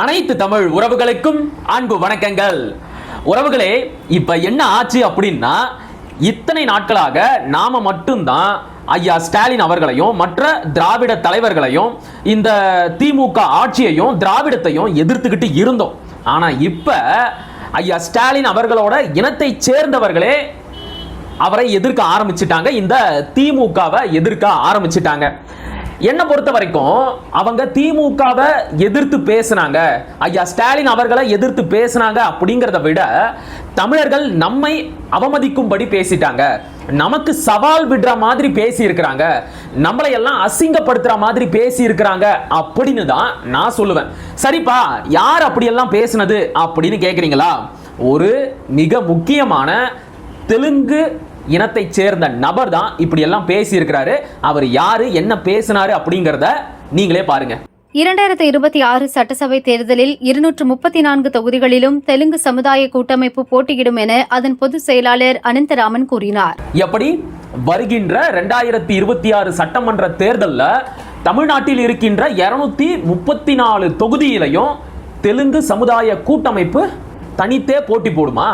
அனைத்து தமிழ் உறவுகளுக்கும் அன்பு வணக்கங்கள். உறவுகளே இப்ப என்ன ஆச்சு அப்படின்னா இத்தனை நாட்களாக நாம மட்டும்தான் ஐயா ஸ்டாலின் அவர்களையும் மற்ற திராவிட தலைவர்களையும் இந்த திமுக ஆட்சியையும் திராவிடத்தையும் எதிர்த்துக்கிட்டு இருந்தோம். ஆனா இப்ப ஐயா ஸ்டாலின் அவர்களோட இனத்தை சேர்ந்தவர்களே அவரை எதிர்க்க ஆரம்பிச்சிட்டாங்க. இந்த திமுகவை எதிர்க்க ஆரம்பிச்சிட்டாங்க. என்ன பொறுத்த வரைக்கும் அவங்க திமுகவை எதிர்த்து பேசுனாங்க. ஐயா ஸ்டாலின் அவர்களை எதிர்த்து பேசுனாங்க அப்படிங்கிறத விட தமிழர்கள் நம்மை அவமதிக்கும்படி பேசிட்டாங்க. நமக்கு சவால் விடுற மாதிரி பேசி இருக்கிறாங்க நம்மளை எல்லாம் அசிங்கப்படுத்துற மாதிரி பேசி இருக்கிறாங்க அப்படின்னு தான் நான் சொல்லுவேன். சரிப்பா யார் அப்படியெல்லாம் பேசுனது அப்படின்னு கேக்குறீங்களா? ஒரு மிக முக்கியமான தெலுங்கு இனத்தைச் சேர்ந்த நபர் தான் இப்படி எல்லாம் பேசி இருக்கிறாரு அவர் யாரு என்ன பேசினாரு அப்படிங்கறத நீங்களே பாருங்க. இரண்டாயிரத்து இருபத்தி ஆறு சட்டசபை தேர்தலில் இருநூற்று முப்பத்தி நான்கு தொகுதிகளிலும் தெலுங்கு சமுதாய கூட்டமைப்பு போட்டியிடும் என அதன் பொதுச் செயலாளர் அனந்தராமன் கூறினார். எப்படி? வருகின்ற ரெண்டாயிரத்தி இருபத்தி ஆறு சட்டமன்ற தேர்தல்ல தமிழ்நாட்டில் இருக்கின்ற இருநூத்தி முப்பத்தி நாலு தொகுதியிலையும் தெலுங்கு சமுதாய கூட்டமைப்பு தனித்தே போட்டி போடுமா?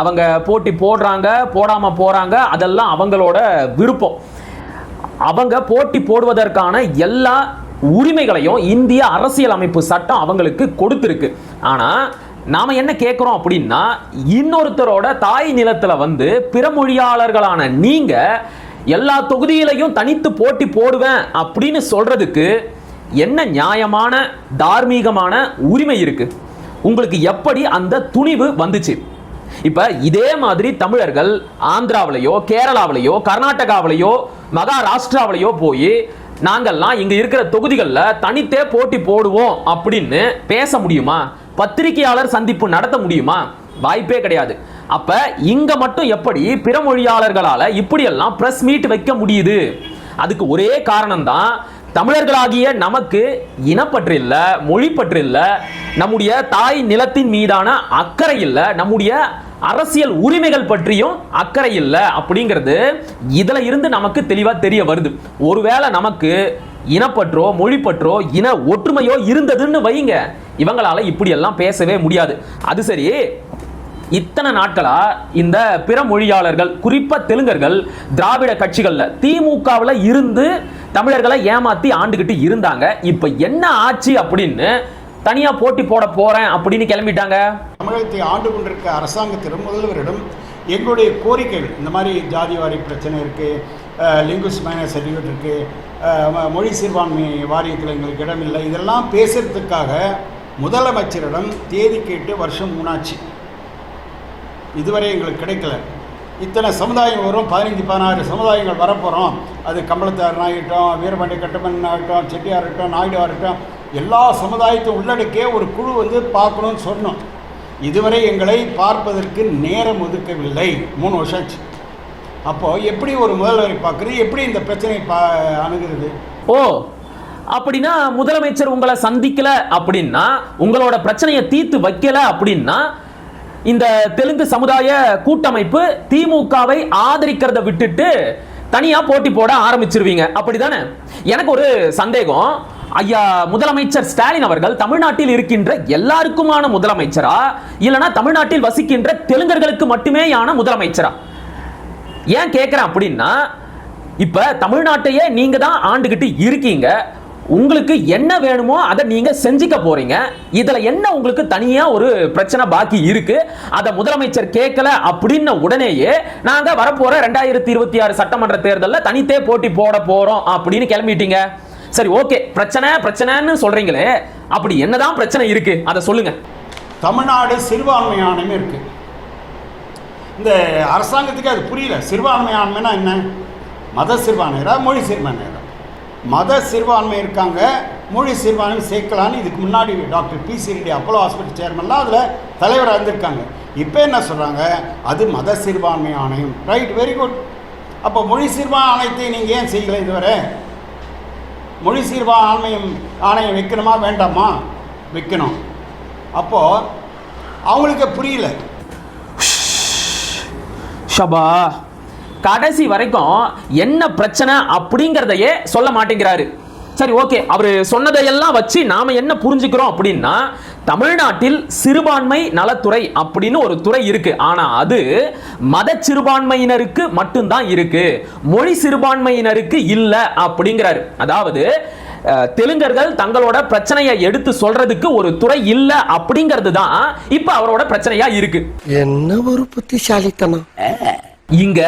அவங்க போட்டி போடுறாங்க போடாமல் போகிறாங்க அதெல்லாம் அவங்களோட விருப்பம். அவங்க போட்டி போடுவதற்கான எல்லா உரிமைகளையும் இந்திய அரசியல் அமைப்பு சட்டம் அவங்களுக்கு கொடுத்துருக்கு. ஆனால் நாம் என்ன கேட்குறோம் அப்படின்னா இன்னொருத்தரோட தாய் நிலத்தில் வந்து பிற மொழியாளர்களான எல்லா தொகுதியிலையும் தனித்து போட்டி போடுவேன் அப்படின்னு சொல்கிறதுக்கு என்ன நியாயமான தார்மீகமான உரிமை இருக்குது உங்களுக்கு எப்படி அந்த துணிவு வந்துச்சு? இப்போ இதே மாதிரி தமிழர்கள் ஆந்திராவிலையோ கேரளாவிலையோ கர்நாடகாவிலையோ மகாராஷ்டிராவிலையோ போய் நாங்கள்லாம் இங்கே இருக்கிற தொகுதிகளில் தனித்தே போட்டி போடுவோம் அப்படின்னு பேச முடியுமா? பத்திரிகையாளர் சந்திப்பு நடத்த முடியுமா? வாய்ப்பே கிடையாது. அப்ப இங்க மட்டும் எப்படி பிற மொழியாளர்களால இப்படியெல்லாம் பிரஸ் மீட் வைக்க முடியுது? அதுக்கு ஒரே காரணம் தான் தமிழர்களாகிய நமக்கு இனப்பற்று இல்லை மொழிப்பற்று இல்லை நம்முடைய தாய் நிலத்தின் மீதான அக்கறை இல்லை நம்முடைய அரசியல் உரிமைகள் பற்றியும் அக்கறை இல்லை அப்படிங்கிறது இதில் இருந்து நமக்கு தெளிவாக தெரிய வருது. ஒருவேளை நமக்கு இனப்பற்றோ மொழிப்பற்றோ இன ஒற்றுமையோ இருந்ததுன்னு வைங்க. இவங்களால இப்படியெல்லாம் பேசவே முடியாது. அது சரி இத்தனை நாட்களா இந்த பிற மொழியாளர்கள் குறிப்பாக தெலுங்கர்கள் திராவிட கட்சிகளில் திமுகவில் இருந்து தமிழர்களை ஏமாத்தி ஆண்டுகிட்டு இருந்தாங்க. இப்ப என்ன ஆச்சு அப்படின்னு தனியா போட்டி போட போறேன் அப்படின்னு கிளம்பிட்டாங்க. தமிழகத்தை ஆண்டு கொண்டிருக்க அரசாங்கத்திடம் முதல்வரிடம் எங்களுடைய கோரிக்கைகள் இந்த மாதிரி ஜாதிவாரி பிரச்சனை இருக்குது லிங்குஸ் மைனர் சர்டிஃபிகேட் இருக்குது மொழி சிறுபான்மை வாரியத்தில் எங்களுக்கு இடமில்லை இதெல்லாம் பேசுறதுக்காக முதலமைச்சரிடம் தேதி கேட்டு வருஷம் மூணாச்சு. இதுவரை எங்களுக்கு கிடைக்கல. இத்தனை சமுதாயம் வரும் பதினஞ்சு பதினாறு சமுதாயங்கள் வரப்போகிறோம் அது கம்பளத்தாரன் ஆகட்டும் வீரபாண்டிய கட்டமன் ஆகட்டும் செட்டியார் இருக்கட்டும் நாயுடு ஆகட்டும் எல்லா சமுதாயத்தையும் உள்ளடக்கிய ஒரு குழு வந்து பார்க்கணும்னு சொன்னோம். இதுவரை எங்களை பார்ப்பதற்கு நேரம் ஒதுக்கவில்லை. மூணு வருஷம் ஆச்சு. அப்போது எப்படி ஒரு முதல்வரை பார்க்குறது? எப்படி இந்த பிரச்சனையை பா அணுகிறது? ஓ அப்படின்னா முதலமைச்சர் உங்களை சந்திக்கல அப்படின்னா உங்களோட பிரச்சனையை தீர்த்து வைக்கல அப்படின்னா இந்த தெலுங்கு சமுதாய கூட்டமைப்பு திமுகவை ஆதரிக்கிறத விட்டுட்டு தனியா போட்டி போட ஆரம்பிச்சிருவீங்க. அப்படிதானே? எனக்கு ஒரு சந்தேகம். ஐயா முதலமைச்சர் ஸ்டாலின் அவர்கள் தமிழ்நாட்டில் இருக்கின்ற எல்லாருக்குமான முதலமைச்சரா? இல்லைனா தமிழ்நாட்டில் வசிக்கின்ற தெலுங்கர்களுக்கு மட்டுமேயான முதலமைச்சரா? ஏன் கேட்கிறேன் அப்படின்னா இப்ப தமிழ்நாட்டையே நீங்க தான் ஆண்டுகிட்டு இருக்கீங்க. உங்களுக்கு என்ன வேணுமோ அதை நீங்க செஞ்சுக்க போறீங்க. இதுல என்ன உங்களுக்கு தனியா ஒரு பிரச்சனை பாக்கி இருக்கு? அதை முதலமைச்சர் கேட்கல அப்படின்ன உடனேயே நாங்க வரப்போற ரெண்டாயிரத்தி இருபத்தி ஆறு சட்டமன்ற தேர்தலில் தனித்தே போட்டி போட போறோம் அப்படின்னு கிளம்பிட்டீங்க. சரி ஓகே. பிரச்சனை பிரச்சனைன்னு சொல்றீங்களே. அப்படி என்னதான் பிரச்சனை இருக்கு? அதை சொல்லுங்க. தமிழ்நாடு சிறுபான்மை ஆணையம் இருக்குது இந்த அரசாங்கத்துக்கு அது புரியல. சிறுபான்மை ஆண்மைனா என்ன? மத சிறுபான்மையரா மொழி சிறுபான்மையரா மத சிறுபான்மை இருக்காங்க மொழி சிறுபான்மை சேர்க்கலான்னு இதுக்கு முன்னாடி doctor P C Reddy Apollo hospital சேர்மன்லாம் அதில் தலைவராக இருந்திருக்காங்க. இப்போ என்ன சொல்கிறாங்க அது மத சிறுபான்மை ஆணையம். ரைட் வெரி குட் அப்போ மொழி சிறுபான்மை ஆணையத்தை நீங்கள் ஏன் செய்யலை இதுவரை? மொழி சீர்வா ஆணையம் ஆணையம் வைக்கணுமா வேண்டாமா? வைக்கணும். அப்போது அவங்களுக்கு புரியல. ஷபா கடைசி வரைக்கும் என்ன பிரச்சனை அப்படிங்கிறதையே சொல்ல மாட்டேங்கிறாரு. சரி ஓகே. அவர் சொன்னதையெல்லாம் வச்சு நாம என்ன புரிஞ்சுக்கிறோம் அப்படின்னா தமிழ்நாட்டில் சிறுபான்மை நலத்துறை அப்படின்னு ஒரு துறை இருக்கு. ஆனா அது மத சிறுபான்மையினருக்கு மட்டும்தான் இருக்கு. மொழி சிறுபான்மையினருக்கு இல்ல அப்படிங்கிறாரு. அதாவது தெலுங்கர்கள் தங்களோட பிரச்சனையை எடுத்து சொல்றதுக்கு ஒரு துறை இல்ல அப்படிங்கிறது தான் இப்ப அவரோட பிரச்சனையா இருக்கு. என்ன ஒரு புத்திசாலித்தனம். இங்க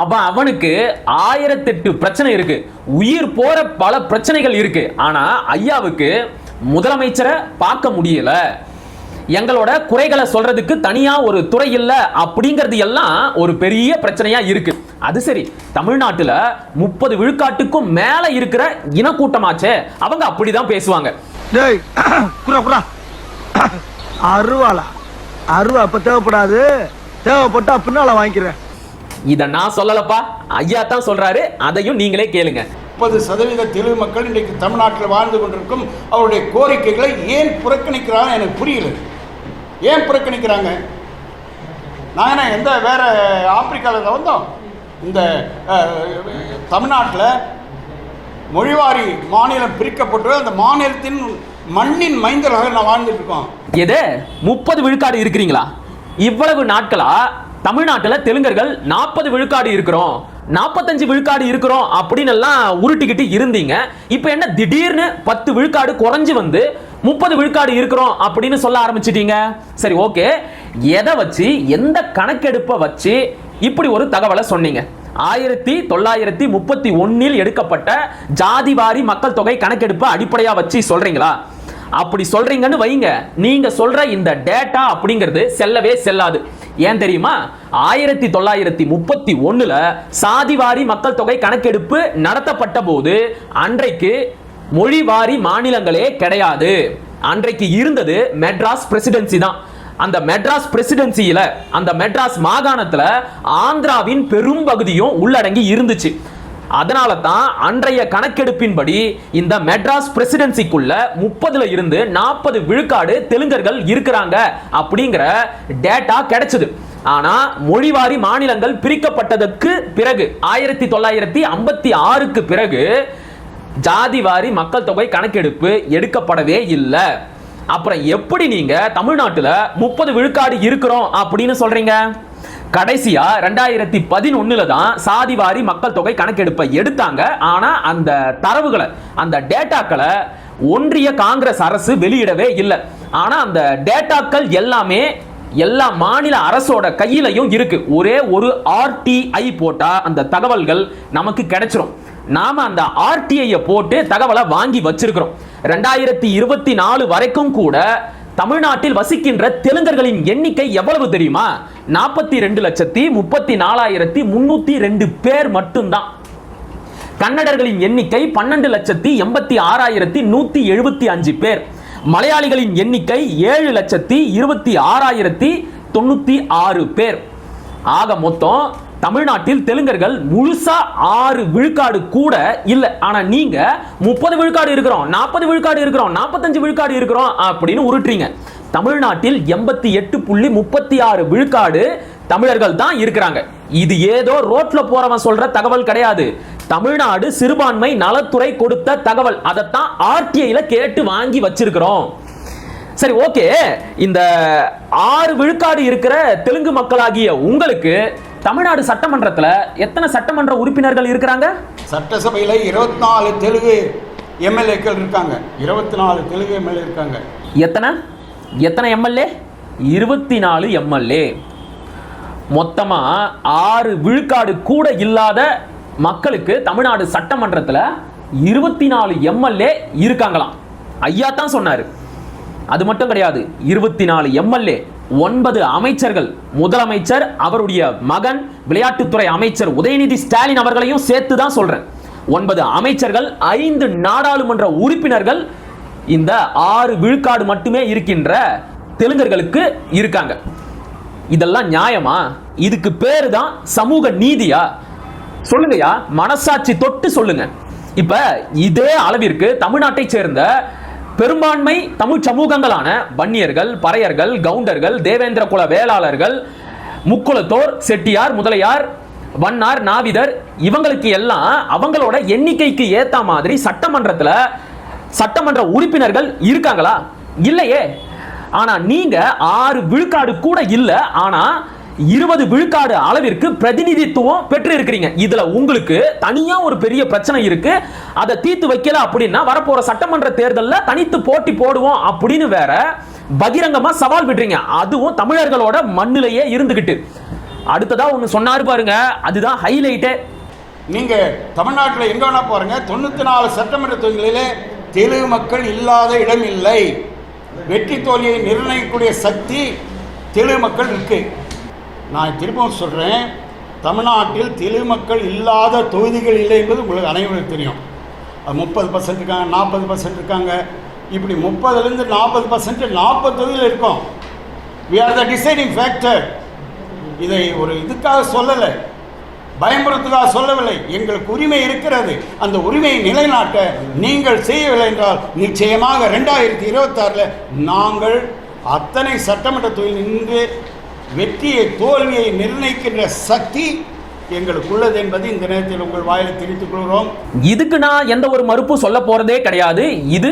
அவன் அவனுக்கு ஆயிரத்தெட்டு பிரச்சனை இருக்கு. உயிர் போற பல பிரச்சனைகள் இருக்கு. ஆனா ஐயாவுக்கு முதலமைச்சரை பார்க்க முடியல. எங்களோட குறைகளை சொல்றதுக்கு தனியா ஒரு துறை இல்லை அப்படிங்கிறது எல்லாம் ஒரு பெரிய பிரச்சனையா இருக்கு. அது சரி தமிழ்நாட்டில் முப்பது விழுக்காட்டுக்கும் மேல இருக்கிற இனக்கூட்டமாச்சே. அவங்க அப்படிதான் பேசுவாங்க. டேய் குரா அருவாளா? அருவா அப்ப தேவைப்படாது. தேவைப்பட்டா பின்னால வாங்கிக்கிறேன். இத நான் சொல்லலப்பா. ஐயா தான் சொல்றாரு. அதையும் நீங்களே கேளுங்க. முப்பது சதவீத தெலுங்கு மக்கள் இன்றைக்கு தமிழ்நாட்டில் வாழ்ந்து கொண்டிருக்கும் அவருடைய கோரிக்கைகளை ஏன் புறக்கணிக்கிறாங்க எனக்கு புரியல. ஏன் புறக்கணிக்கிறாங்க? நான் என்ன எந்த வேற ஆப்பிரிக்காவில் வந்தோம்? இந்த தமிழ்நாட்டில் மொழிவாரி மாநிலம் பிரிக்கப்பட்டு அந்த மாநிலத்தின் மண்ணின் மைந்தராக நான் வாழ்ந்துட்டு இருக்கோம். எது? முப்பது விழுக்காடு இருக்கிறீங்களா? இவ்வளவு நாட்களா தமிழ்நாட்டில் தெலுங்கர்கள் நாற்பது விழுக்காடு இருக்கிறோம். நாற்பத்தஞ்சு விழுக்காடு இருக்கிறோம் அப்படின்னு எல்லாம் உருட்டிக்கிட்டு இருந்தீங்க. இப்போ என்ன திடீர்னு பத்து விழுக்காடு குறைஞ்சு வந்து முப்பது விழுக்காடு இருக்கிறோம் அப்படின்னு சொல்ல ஆரம்பிச்சிட்டீங்க? சரி ஓகே. எதை வச்சு எந்த கணக்கெடுப்பை வச்சு இப்படி ஒரு தகவலை சொன்னீங்க? ஆயிரத்தி தொள்ளாயிரத்தி முப்பத்தி ஒன்னில் எடுக்கப்பட்ட ஜாதிவாரி மக்கள் தொகை கணக்கெடுப்பை அடிப்படையா வச்சு சொல்றீங்களா? அப்படி சொல்றீங்கன்னு வைங்க. நீங்க சொல்ற இந்த டேட்டா அப்படிங்கிறது செல்லவே செல்லாது. ஏன் தெரியுமா? ஆயிரத்தி தொள்ளாயிரத்தி முப்பத்தி ஒண்ணுல சாதிவாரி மக்கள் தொகை கணக்கெடுப்பு நடத்தப்பட்ட போது அன்றைக்கு மொழிவாரி மாநிலங்களே கிடையாது. அன்றைக்கு இருந்தது மெட்ராஸ் பிரசிடென்சி தான். அந்த மெட்ராஸ் பிரசிடென்சியில அந்த மெட்ராஸ் மாகாணத்துல ஆந்திராவின் பெரும் பகுதியும் உள்ளடங்கி இருந்துச்சு. அதனால தான் அன்றைய கணக்கெடுப்பின்படி இந்த மெட்ராஸ் பிரசிடென்சிக்குள்ள முப்பதுல இருந்து நாற்பது விழுக்காடு தெலுங்கர்கள் இருக்கிறாங்க அப்படிங்கிற டேட்டா கிடைச்சது. ஆனா மொழிவாரி மாநிலங்கள் பிரிக்கப்பட்டதற்கு பிறகு ஆயிரத்தி தொள்ளாயிரத்தி ஐம்பத்தி ஆறுக்கு பிறகு ஜாதிவாரி மக்கள் தொகை கணக்கெடுப்பு எடுக்கப்படவே இல்லை. அப்புறம் எப்படி நீங்க தமிழ்நாட்டுல முப்பது விழுக்காடு இருக்கிறோம் அப்படின்னு சொல்றீங்க? கடைசியா ரெண்டாயிரத்தி பதினொன்னுல தான் சாதிவாரி மக்கள் தொகை கணக்கெடுப்பை எடுத்தாங்க. ஆனா அந்த தரவுகளை அந்த டேட்டாக்களை ஒன்றிய காங்கிரஸ் அரசு வெளியிடவே இல்லை. ஆனா அந்த டேட்டாக்கள் எல்லாமே எல்லா மாநில அரசோட கையிலையும் இருக்கு. ஒரே ஒரு ஆர்டிஐ போட்டா அந்த தகவல்கள் நமக்கு கிடைச்சிரும். நாம அந்த ஆர்டிஐயை போட்டு தகவலை வாங்கி வச்சிருக்கிறோம். ரெண்டாயிரத்தி இருபத்தி நாலு வரைக்கும் கூட தமிழ்நாட்டில் வசிக்கின்ற தெலுங்கர்களின் எண்ணிக்கை எவ்வளவு தெரியுமா? நாற்பத்தி ரெண்டு லட்சத்தி முப்பத்தி நாலாயிரத்தி முன்னூத்தி ரெண்டு பேர் மட்டும்தான். கன்னடர்களின் எண்ணிக்கை பன்னெண்டு லட்சத்தி எண்பத்தி ஆறாயிரத்தி நூத்தி எழுபத்தி அஞ்சு பேர். மலையாளிகளின் எண்ணிக்கை ஏழு லட்சத்தி இருபத்தி ஆறாயிரத்தி தொண்ணூத்தி ஆறு பேர். ஆக மொத்தம் தமிழ்நாட்டில் தெலுங்கர்கள் முழுசா ஆறு விழுக்காடு கூட இல்ல. ஆனா நீங்க முப்பது விழுக்காடு இருக்கிறோம் நாற்பது விழுக்காடு இருக்கிறோம் நாற்பத்தஞ்சு விழுக்காடு இருக்கிறோம் அப்படின்னு உருட்டுறீங்க. தமிழ்நாட்டில் எண்பத்தி எட்டு புள்ளி முப்பத்தி ஆறு விழுக்காடு தமிழர்கள் தான் இருக்கிறாங்க. இது ஏதோ ரோட்ல போறவன் சொல்ற தகவல் கிடையாது. தமிழ்நாடு சிறுபான்மை நலத்துறை கொடுத்த தகவல். அதைத்தான் ஆர்டிஐல கேட்டு வாங்கி வச்சிருக்கிறோம். சரி ஓகே. இந்த ஆறு விழுக்காடு இருக்கிற தெலுங்கு மக்களாகிய உங்களுக்கு தமிழ்நாடு சட்டமன்றத்துல எத்தனை சட்டமன்ற உறுப்பினர்கள் இருக்கிறாங்க? சட்டசபையில் இருபத்தி நாலு தெலுங்கு எம்எல்ஏக்கள் இருக்காங்க. இருபத்தி நாலு தெலுங்கு எம்எல்ஏ இருக்காங்க. எத்தனை? எத்தனை எம்எல்ஏ? இருபத்தி நாலு எம்எல்ஏ. மொத்தமா ஆறு விழுக்காடு கூட இல்லாத மக்களுக்கு தமிழ்நாடு சட்டமன்றத்துல இருபத்தி நாலு எம்எல்ஏ இருக்காங்களாம். ஐயா தான் சொன்னாரு. அது மட்டும் கிடையாது இருபத்தி நாலு எம்எல்ஏ. ஒன்பது அமைச்சர்கள். முதலமைச்சர் அவருடைய மகன் விளையாட்டுத்துறை அமைச்சர் உதயநிதி ஸ்டாலின் அவர்களையும் சேர்த்து தான் சொல்றேன். ஒன்பது அமைச்சர்கள் ஐந்து நாடாளுமன்ற உறுப்பினர்கள் இந்த ஆறு விழுக்காடு மட்டுமே இருக்கின்ற தெலுங்கர்களுக்கு இருக்காங்க. இதெல்லாம் நியாயமா? இதுக்கு பேரு தான் சமூக நீதியா? சொல்லுங்கயா மனசாட்சி தொட்டு சொல்லுங்க. இப்ப இதே அளவிற்கு தமிழ்நாட்டை சேர்ந்த பெரும்பான்மை தமிழ் சமூகங்களான வன்னியர்கள் பறையர்கள் கவுண்டர்கள் தேவேந்திர குல வேளாளர்கள் முக்குலத்தோர் செட்டியார் முதலியார் வண்ணார் நாவிதர் இவங்களுக்கு எல்லாம் அவங்களோட எண்ணிக்கைக்கு ஏத்த மாதிரி சட்டமன்றத்தில் சட்டமன்ற உறுப்பினர்கள் இருக்காங்களா? இல்லையே. ஆனா நீங்க ஆறு விழுக்காடு கூட இல்லை. ஆனா இருபது விழுக்காடு அளவிற்கு பிரதிநிதித்துவம் பெற்று இருக்கிறீங்க இதுல உங்களுக்கு தனியா ஒரு பெரிய பிரச்சனை இருக்கு. அதை தீர்த்து வைக்கல அப்படின்னா வரப்போற சட்டமன்ற தேர்தலில் தனித்து போட்டி போடுவோம் அப்படின்னு வேற பகிரங்கமா சவால் விடுறீங்க. அதுவும் தமிழர்களோட மண்ணிலேயே இருந்துகிட்டு. அடுத்ததா ஒன்று சொன்னாரு பாருங்க. அதுதான் ஹைலைட்டே நீங்க தமிழ்நாட்டில் எங்க வேணா பாருங்க. தொண்ணூத்தி நாலு சட்டமன்ற தொகுதிகளிலே தெலுங்கு மக்கள் இல்லாத இடம் இல்லை வெற்றி தோல்வியை நிர்ணயிக்கக்கூடிய சக்தி தெலுங்கு மக்கள் இருக்கு. நான் திரும்பவும் சொல்கிறேன் தமிழ்நாட்டில் தெலுங்கு மக்கள் இல்லாத தொகுதிகள் இல்லை என்பது உங்களுக்கு அனைவருக்கும் தெரியும். முப்பது பர்சன்ட் இருக்காங்க நாற்பது பர்சன்ட் இருக்காங்க. இப்படி முப்பதுலேருந்து நாற்பது பர்சன்ட் நாற்பது தொகுதியில் இருக்கோம். We are the deciding factor இதை ஒரு இதுக்காக சொல்லலை. பயமுறுத்துக்காக சொல்லவில்லை. எங்களுக்கு உரிமை இருக்கிறது. அந்த உரிமையை நிலைநாட்ட நீங்கள் செய்யவில்லை என்றால் நிச்சயமாக ரெண்டாயிரத்தி இருபத்தாறில் நாங்கள் அத்தனை சட்டமன்ற தொழில் நின்று வெற்றியை தோல்வியை நிர்ணயிக்கின்ற சக்தி எங்களுக்கு உள்ளது என்பது இந்த நேரத்தில் உங்கள் வாயில் தெரிவித்துக் கொள்கிறோம். இதுக்கு நான் எந்த ஒரு மறுப்பும் சொல்ல போறதே கிடையாது. இது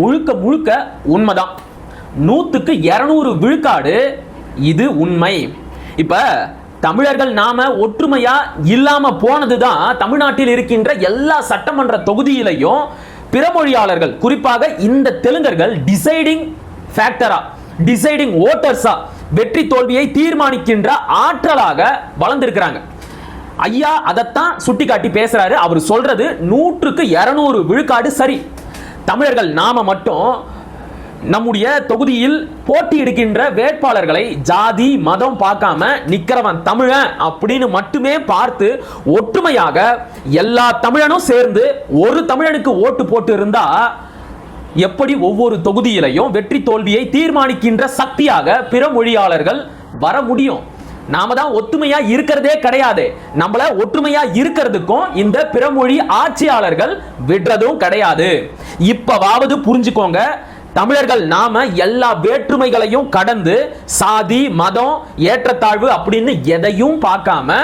முழுக்க முழுக்க உண்மைதான். நூத்துக்கு இருநூறு விழுக்காடு இது உண்மை. இப்ப தமிழர்கள் நாம ஒற்றுமையா இல்லாம போனதுதான் தமிழ்நாட்டில் இருக்கின்ற எல்லா சட்டமன்ற தொகுதியிலையும் பிறமொழியாளர்கள் குறிப்பாக இந்த தெலுங்கர்கள் டிசைடிங் ஃபேக்டரா டிசைடிங் ஓட்டர்ஸா வெற்றி தோல்வியை தீர்மானிக்கின்ற ஆற்றலாக வளர்ந்திருக்கிறாங்க. ஐயா அதைத்தான் சுட்டி காட்டி பேசுறாரு. அவர் சொல்றது நூற்றுக்கு இருநூறு விழுக்காடு சரி. தமிழர்கள் நாம மட்டும் நம்முடைய தொகுதியில் போட்டியிடுகின்ற வேட்பாளர்களை ஜாதி மதம் பார்க்காம நிக்கிறவன் தமிழன் அப்படின்னு மட்டுமே பார்த்து ஒற்றுமையாக எல்லா தமிழனும் சேர்ந்து ஒரு தமிழனுக்கு ஓட்டு போட்டு இருந்தா எப்படி ஒவ்வொரு தொகுதியிலையும் வெற்றி தோல்வியை தீர்மானிக்கின்ற சக்தியாக பிற மொழியாளர்கள் வர முடியும்? நாம தான் ஒத்துமையா இருக்கிறதே கிடையாது. நம்மள ஒற்றுமையா இருக்கிறதுக்கும் இந்த பிறமொழி ஆட்சியாளர்கள் விடுறதும் கிடையாது. இப்பவாவது புரிஞ்சுக்கோங்க தமிழர்கள் நாம எல்லா வேற்றுமைகளையும் கடந்து சாதி மதம் ஏற்றத்தாழ்வு அப்படின்னு எதையும் பார்க்காம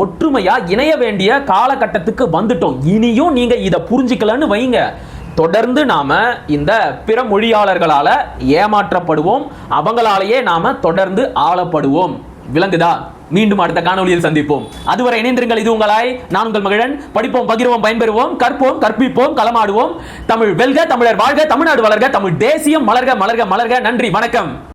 ஒற்றுமையா இணைய வேண்டிய காலகட்டத்துக்கு வந்துட்டோம். இனியும் நீங்க இதை புரிஞ்சுக்கலன்னு வைங்க. தொடர்ந்து நாம இந்த பிற மொழியாளர்களால ஏமாற்றப்படுவோம். அவங்களாலேயே நாம தொடர்ந்து ஆளப்படுவோம். விளங்குதா? மீண்டும் அடுத்த காணொலியில் சந்திப்போம். அதுவரை இணைந்திருங்கள். இது உங்களாய். நான் உங்கள் மகிழன். படிப்போம் பகிர்வோம் பயன்பெறுவோம். கற்போம் கற்பிப்போம் களமாடுவோம். தமிழ் வெல்க தமிழர் வாழ்க தமிழ்நாடு வளர்க தமிழ் தேசியம் மலர்க மலர்க மலர்க. நன்றி. வணக்கம்.